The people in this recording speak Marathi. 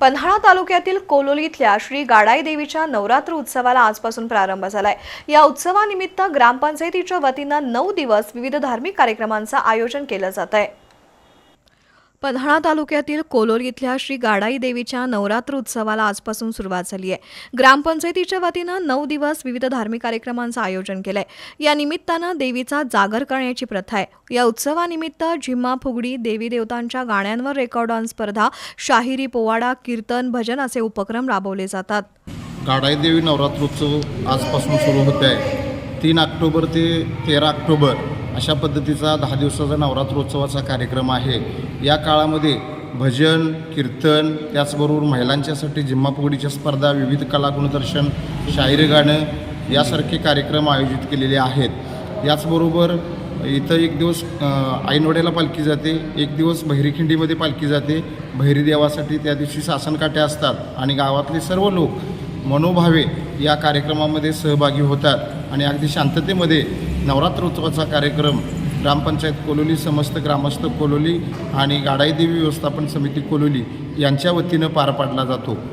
पन्हाळा तालुक्यातील कोलोली इथल्या श्री गाडाई देवीच्या नवरात्र उत्सवाला आजपासून प्रारंभ झालाय. या उत्सवानिमित्त ग्रामपंचायतीच्या वतीनं नऊ दिवस विविध धार्मिक कार्यक्रमांचं आयोजन केलं जात आहे पन्हाळा तालुक्यातील कोलोर इथल्या श्री गाडाई देवीच्या नवरात्र उत्सवाला आजपासून सुरुवात झाली आहे. ग्रामपंचायतीच्या वतीनं नऊ दिवस विविध धार्मिक कार्यक्रमांचं आयोजन केलंय. या निमित्तानं देवीचा जागर करण्याची प्रथा आहे. या उत्सवानिमित्त झिम्मा फुगडी देवी देवतांच्या गाण्यांवर रेकॉर्ड ऑन स्पर्धा शाहिरी पोवाडा कीर्तन भजन असे उपक्रम राबवले जातात. गाडाईदेवी नवरात्रोत्सव आजपासून सुरू होत आहे. तीन ऑक्टोबर ते तेरा ऑक्टोबर अशा पद्धतीचा दहा दिवसाचा नवरात्रोत्सवाचा कार्यक्रम आहे. या काळामध्ये भजन कीर्तन त्याचबरोबर महिलांच्यासाठी जिम्मापुगडीच्या स्पर्धा विविध कला गुणदर्शन गाणं यासारखे कार्यक्रम आयोजित केलेले आहेत. याचबरोबर इथं एक दिवस आईनवड्याला पालखी जाते एक दिवस बहिरीखिंडीमध्ये पालखी जाते. बहिरी देवासाठी त्या दिवशी सासनकाठ्या असतात आणि गावातले सर्व लोक मनोभावे या कार्यक्रमामध्ये सहभागी होतात आणि अगदी शांततेमध्ये नवरात्र उत्सवाचा कार्यक्रम ग्रामपंचायत कोलोली समस्त ग्रामस्थ कोलोली आणि गाडाईदेवी व्यवस्थापन समिती कोलोली यांच्या वतीनं पार पाडला जातो.